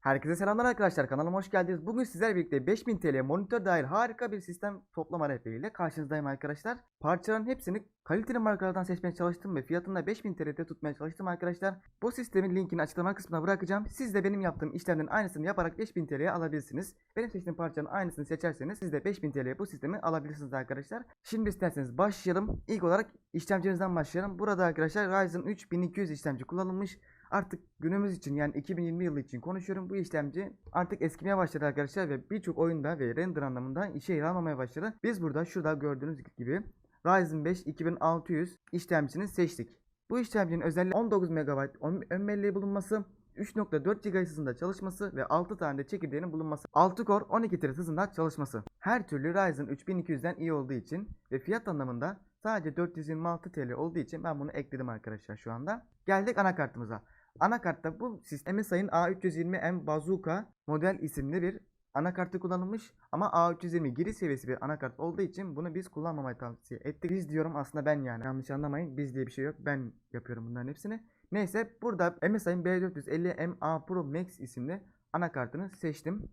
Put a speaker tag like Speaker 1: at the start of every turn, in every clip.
Speaker 1: Herkese selamlar arkadaşlar kanalıma hoş geldiniz. Bugün sizlerle birlikte 5000 TL monitör dahil harika bir sistem toplama rehberiyle karşınızdayım arkadaşlar. Parçaların hepsini kaliteli markalardan seçmeye çalıştım ve fiyatını da 5000 TL'de tutmaya çalıştım arkadaşlar. Bu sistemin linkini açıklama kısmına bırakacağım. Siz de benim yaptığım işlemlerin aynısını yaparak 5000 TL'ye alabilirsiniz. Benim seçtiğim parçanın aynısını seçerseniz siz de 5000 TL'ye bu sistemi alabilirsiniz arkadaşlar. Şimdi isterseniz başlayalım. İlk olarak işlemcimizden başlayalım. Burada arkadaşlar Ryzen 3 1200 işlemci kullanılmış. Artık günümüz için yani 2020 yılı için konuşuyorum. Bu işlemci artık eskimeye başladı arkadaşlar ve birçok oyunda ve render anlamında işe yaramamaya başladı. Biz burada şurada gördüğünüz gibi Ryzen 5 2600 işlemcisini seçtik. Bu işlemcinin özelliği 19 MB ön belleği bulunması, 3.4 GHz hızında çalışması ve 6 tane de çekirdeğinin bulunması. 6 core 12 thread hızında çalışması. Her türlü Ryzen 3200'den iyi olduğu için ve fiyat anlamında sadece 426 TL olduğu için ben bunu ekledim arkadaşlar şu anda. Geldik anakartımıza. Anakartta bu sistem MSI'ın A320M Bazooka model isimli bir anakartı kullanılmış ama A320 giriş seviyesi bir anakart olduğu için bunu biz kullanmamayı tavsiye ettik. Biz diyorum aslında ben yani yanlış anlamayın biz diye bir şey yok ben yapıyorum bunların hepsini. Neyse burada MSI'ın B450MA Pro Max isimli anakartını seçtim.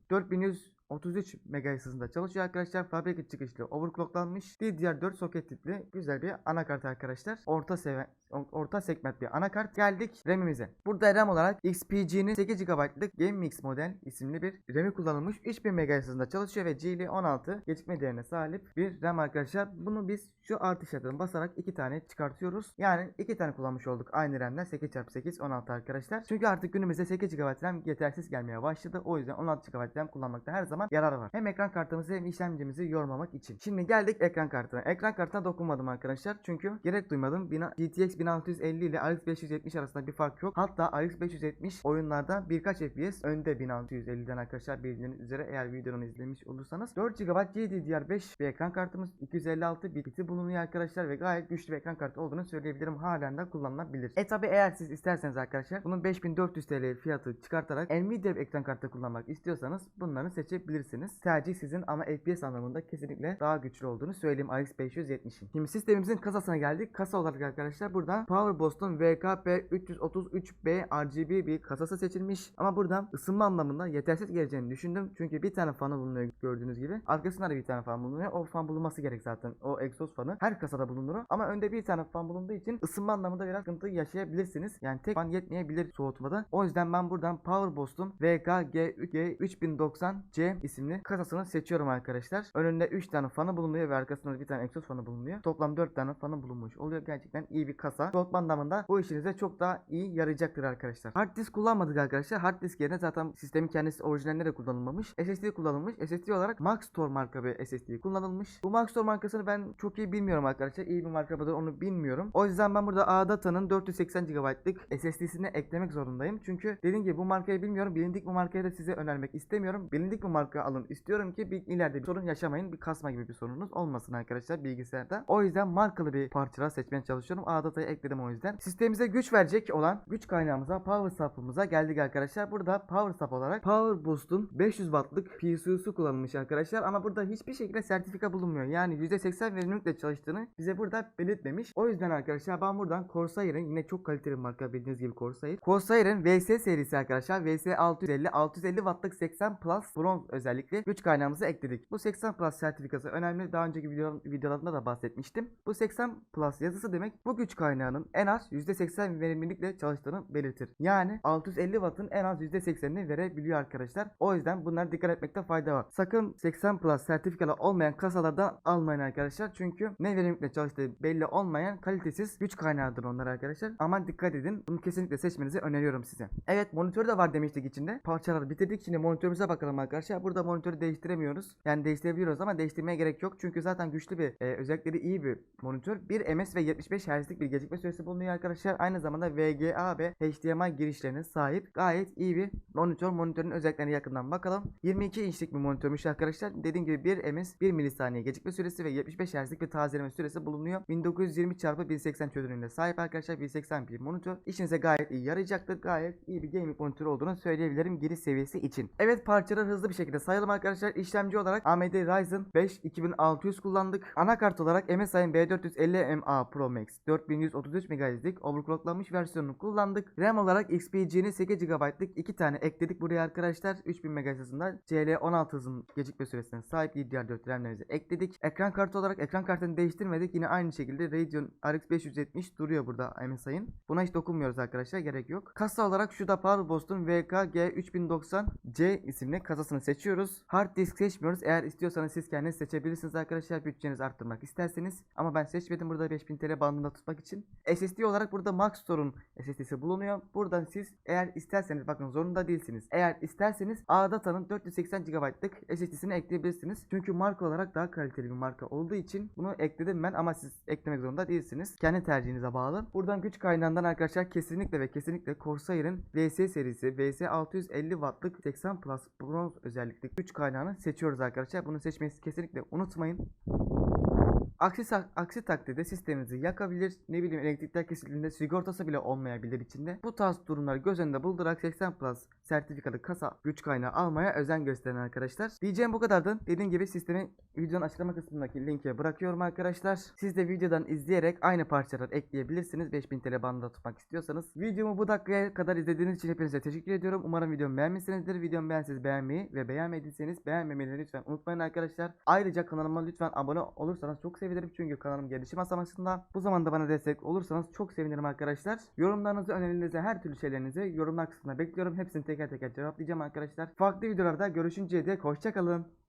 Speaker 1: 4133 MHz hızında çalışıyor arkadaşlar. Fabrika çıkışlı overclocklanmış. DDR4 soket tipli güzel bir anakart arkadaşlar. Orta seviye orta segment bir anakart. Geldik RAM'imize. Burada RAM olarak XPG'nin 8 GB'lık Game Mix model isimli bir RAM'i kullanılmış. 3000 MHz hızında çalışıyor ve GL16 gecikme değerine sahip bir RAM arkadaşlar. Bunu biz şu artı işaretine basarak iki tane çıkartıyoruz. Yani iki tane kullanmış olduk aynı RAM'den 8x8 16 arkadaşlar. Çünkü artık günümüzde 8 GB RAM yetersiz gelmeye başladı. O yüzden 16 GB RAM kullanmakta her zaman yarar var. Hem ekran kartımızı hem işlemcimizi yormamak için. Şimdi geldik ekran kartına. Ekran kartına dokunmadım arkadaşlar. Çünkü gerek duymadım. GTX 1650 ile RX 570 arasında bir fark yok. Hatta RX 570 oyunlarda birkaç FPS önde 1650'den arkadaşlar bildiğiniz üzere eğer videonu izlemiş olursanız. 4 GB GDDR5 bir ekran kartımız 256 biti bulunuyor arkadaşlar ve gayet güçlü bir ekran kartı olduğunu söyleyebilirim. Halen de kullanılabilir. E tabi eğer siz isterseniz arkadaşlar bunun 5400 TL fiyatı çıkartarak Nvidia ekran kartı kullanmak istiyorsanız bunları seçebilirsiniz ekleyebilirsiniz. Tercih sizin ama FPS anlamında kesinlikle daha güçlü olduğunu söyleyeyim RX 570'in. Şimdi sistemimizin kasasına geldik. Kasa olarak arkadaşlar burada Power Boston VKP 333B RGB bir kasası seçilmiş. Ama buradan ısınma anlamında yetersiz geleceğini düşündüm. Çünkü bir tane fanı bulunuyor gördüğünüz gibi. Arkasında da bir tane fan bulunuyor. O fan bulunması gerek zaten. O egzoz fanı her kasada bulunur. Ama önde bir tane fan bulunduğu için ısınma anlamında biraz sıkıntı yaşayabilirsiniz. Yani tek fan yetmeyebilir soğutmada. O yüzden ben buradan Power Boost'un VKG 3090C İsimli kasasını seçiyorum arkadaşlar. Önünde 3 tane fanı bulunuyor ve arkasında bir tane egzoz fanı bulunuyor. Toplam 4 tane fanı bulunmuş oluyor. Gerçekten iyi bir kasa. Gold bandamında bu işinize çok daha iyi yarayacaktır arkadaşlar. Hard disk kullanmadık arkadaşlar. Hard disk yerine zaten sistemin kendisi orijinalinde de kullanılmamış. SSD kullanılmış. SSD olarak Maxtor marka bir SSD kullanılmış. Bu Maxtor markasını ben çok iyi bilmiyorum arkadaşlar. İyi bir marka mıdır onu bilmiyorum. O yüzden ben burada ADATA'nın 480 GB'lık SSD'sini eklemek zorundayım. Çünkü dediğim gibi bu markayı bilmiyorum. Bilindik bu markayı da size önermek istemiyorum. Bilindik bu marka alın istiyorum ki bir, ileride bir sorun yaşamayın. Bir kasma gibi bir sorunuz olmasın arkadaşlar bilgisayarda. O yüzden markalı bir parçalar seçmeye çalışıyorum. ADATA'yı ekledim o yüzden. Sistemimize güç verecek olan güç kaynağımıza power supp'ımıza geldik arkadaşlar. Burada power sup olarak Power Boost'un 500 wattlık PSU'su kullanılmış arkadaşlar. Ama burada hiçbir şekilde sertifika bulunmuyor. Yani %80 verimlilikle çalıştığını bize burada belirtmemiş. O yüzden arkadaşlar ben buradan Corsair'in yine çok kaliteli bir marka bildiğiniz gibi Corsair. Corsair'in VS serisi arkadaşlar. VS 650 650 wattlık 80 plus bronz özellikle güç kaynağımızı ekledik. Bu 80 plus sertifikası önemli. Daha önceki video, videolarımda da bahsetmiştim. Bu 80 plus yazısı demek bu güç kaynağının en az %80 verimlilikle çalıştığını belirtir. Yani 650 wattın en az %80'ini verebiliyor arkadaşlar. O yüzden bunlara dikkat etmekte fayda var. Sakın 80 plus sertifikalı olmayan kasalardan almayın arkadaşlar. Çünkü ne verimlilikle çalıştığı belli olmayan kalitesiz güç kaynağıdır onlar arkadaşlar. Aman dikkat edin. Bunu kesinlikle seçmenizi öneriyorum size. Evet monitörü de var demiştik içinde. Parçaları bitirdik. Şimdi monitörümüze bakalım arkadaşlar. Burada monitörü değiştiremiyoruz. Yani değiştirebiliyoruz ama değiştirmeye gerek yok. Çünkü zaten güçlü bir e, özellikleri iyi bir monitör. 1 ms ve 75 Hz'lik bir gecikme süresi bulunuyor arkadaşlar. Aynı zamanda VGA ve HDMI girişlerine sahip gayet iyi bir monitör. Monitörün özelliklerine yakından bakalım. 22 inçlik bir monitörmüş arkadaşlar. Dediğim gibi 1 ms 1 milisaniye gecikme süresi ve 75 Hz'lik bir tazeleme süresi bulunuyor. 1920 x 1080 çözünürlüğüne sahip arkadaşlar. 1080 bir monitör. İşinize gayet iyi yarayacaktır. Gayet iyi bir gaming monitörü olduğunu söyleyebilirim giriş seviyesi için. Evet parçaları hızlı bir şekilde şekilde sayalım arkadaşlar. İşlemci olarak AMD Ryzen 5 2600 kullandık. Anakart olarak MSI'ın B450MA Pro Max 4133 MHz'lik overclocklanmış versiyonunu kullandık. RAM olarak XPG'nin 8 GB'lık 2 tane ekledik buraya arkadaşlar. 3000 MHz hızında CL16 hızın gecikme süresine sahip DDR4 RAM'lerimizi ekledik. Ekran kartı olarak ekran kartını değiştirmedik. Yine aynı şekilde Radeon RX 570 duruyor burada MSI'ın. Buna hiç dokunmuyoruz arkadaşlar gerek yok. Kasa olarak şu da Powerboss'un VKG3090C isimli kasasını seçiyoruz. Hard disk seçmiyoruz. Eğer istiyorsanız siz kendiniz seçebilirsiniz arkadaşlar bütçenizi arttırmak isterseniz. Ama ben seçmedim burada 5000 TL bandında tutmak için. SSD olarak burada Maxtor'un SSD'si bulunuyor. Buradan siz eğer isterseniz bakın zorunda değilsiniz. Eğer isterseniz A-Data'nın 480 GB'lık SSD'sini ekleyebilirsiniz. Çünkü marka olarak daha kaliteli bir marka olduğu için bunu ekledim ben ama siz eklemek zorunda değilsiniz. Kendi tercihinize bağlı. Buradan güç kaynağından arkadaşlar kesinlikle ve kesinlikle Corsair'in VS serisi VS 650 Watt'lık 80 Plus bronz özellikli güç kaynağını seçiyoruz arkadaşlar. Bunu seçmeyi kesinlikle unutmayın. Aksi, aksi takdirde sisteminizi yakabilir. Ne bileyim elektrikler kesildiğinde sigortası bile olmayabilir içinde. Bu tarz durumları göz önünde bulundurarak 80 Plus sertifikalı kasa güç kaynağı almaya özen gösterin arkadaşlar. Diyeceğim bu kadardı. Dediğim gibi sistemi videonun açıklama kısmındaki linke bırakıyorum arkadaşlar. Siz de videodan izleyerek aynı parçaları ekleyebilirsiniz. 5000 TL bandında tutmak istiyorsanız. Videomu bu dakikaya kadar izlediğiniz için hepinize teşekkür ediyorum. Umarım videomu beğenmişsinizdir. Videomu beğenseniz beğenmeyi ve beğenmediyseniz beğenmemeyi lütfen unutmayın arkadaşlar. Ayrıca kanalıma lütfen abone olursanız çok sevinirim. Çünkü kanalım gelişim aşamasında. Bu zamanda bana destek olursanız çok sevinirim arkadaşlar. Yorumlarınızı, önerilerinizi, her türlü şeylerinizi yorumlar kısmına bekliyorum. Hepsini teker teker cevaplayacağım arkadaşlar. Farklı videolarda görüşünceye dek hoşçakalın.